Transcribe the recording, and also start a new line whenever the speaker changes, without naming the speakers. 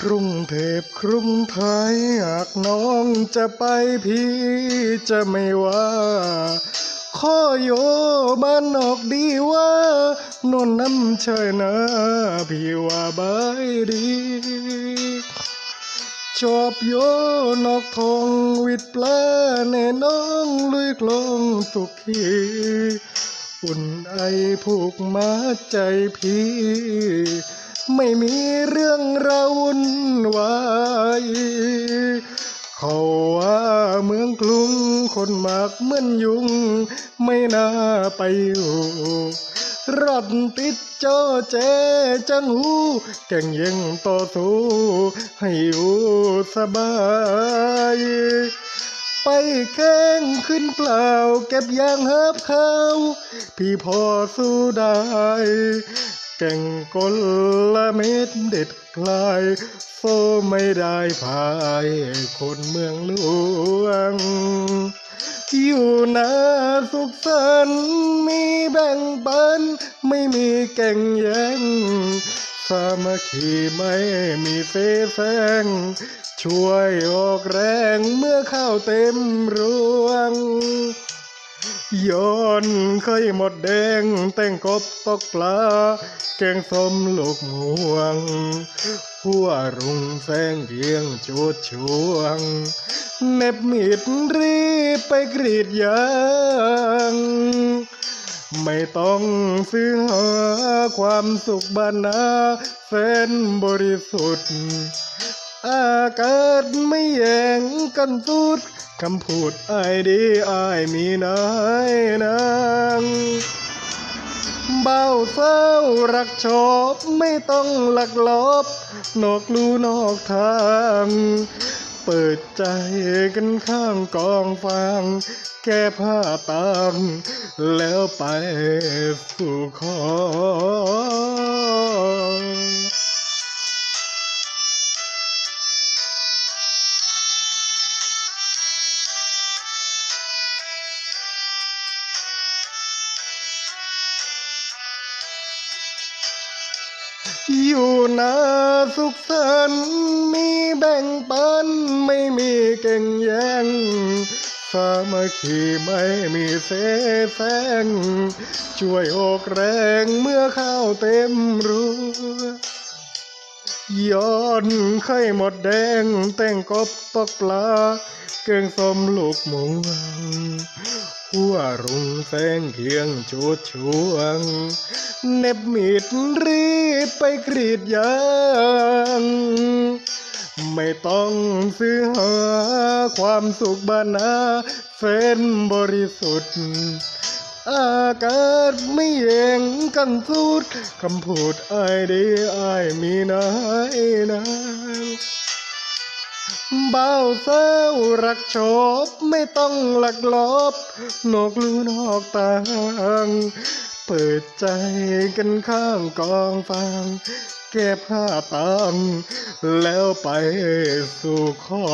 กรุงเทพกรุงไทยหากน้องจะไปพี่จะไม่ว่า ข้อโยบ้านนอกดีว่านวลน้ำเชยนะพี่ว่าบายดีชอบโยนอกทองวิดปลาแน่น้องลุยคลองสุขีอุ่นไอผูกมาใจพี่ ไม่มีเรื่องราวุ่นวายเขาว่าเมืองกรุงคนมากเหมือนยุง ไม่น่าไปอยู่รถติดจอเจจังหูแก่งยังต่อสู้ให้อยู่สบายไปแข้งขึ้นเปล่า เก็บยางหับข้าพี่พอสู้ได้ แก่งกลละเม็ดเด็ดคลายโซไม่ได้พายคนเมืองหลวง อยู่นาสุขสันมีแบ่งปัน ไม่มีแก่งแย่งสามัคคีไม่มีเฟแฟง ช่วยออกแรงเมื่อข้าวเต็มรวง ย้อนเคยหมดแดงแต่งกบตกปลาแกงส้มลูกหมวง หัวรุงแสงเพียงจุดช่วง เน็บมีดรีบไปกรีดยางไม่ต้องซื้อหาความสุขบานนาแสนบริสุทธิ์ อากาศไม่แย่งกันสุด คำพูดอายดีอายมีนายนางเบาเศร้ารักชอบไม่ต้องหลักลบนอกลู่นอกทาง เปิดใจกันข้างกองฟางแก้ผ้าตางแล้วไปสู่ขอ อยู่นาสุขสันมีแบ่งปันไม่มีเก่งแย่งสามัคคีไม่มีเสแสร้งช่วยอกแรงเมื่อข้าวเต็มรัวย้อนไข่หมดแดงแต่งกบตกปลา เก่งสมลูกหมู หัวรุงแสงเคียงจุดช่วง เน็บมีดรีบไปกรีดยางไม่ต้องซื้อหาความสุขบานนาเส้นบริสุทธิ์ อากาศไม่แย่งกันสุดคำพูดไอายดีอายมีนายนาง เบาเศร้ารักชอบไม่ต้องหลักลบนอกลูนอกตางเปิดใจกันข้างกองฟางแก้ผ้าตางแล้วไปสู่ขอ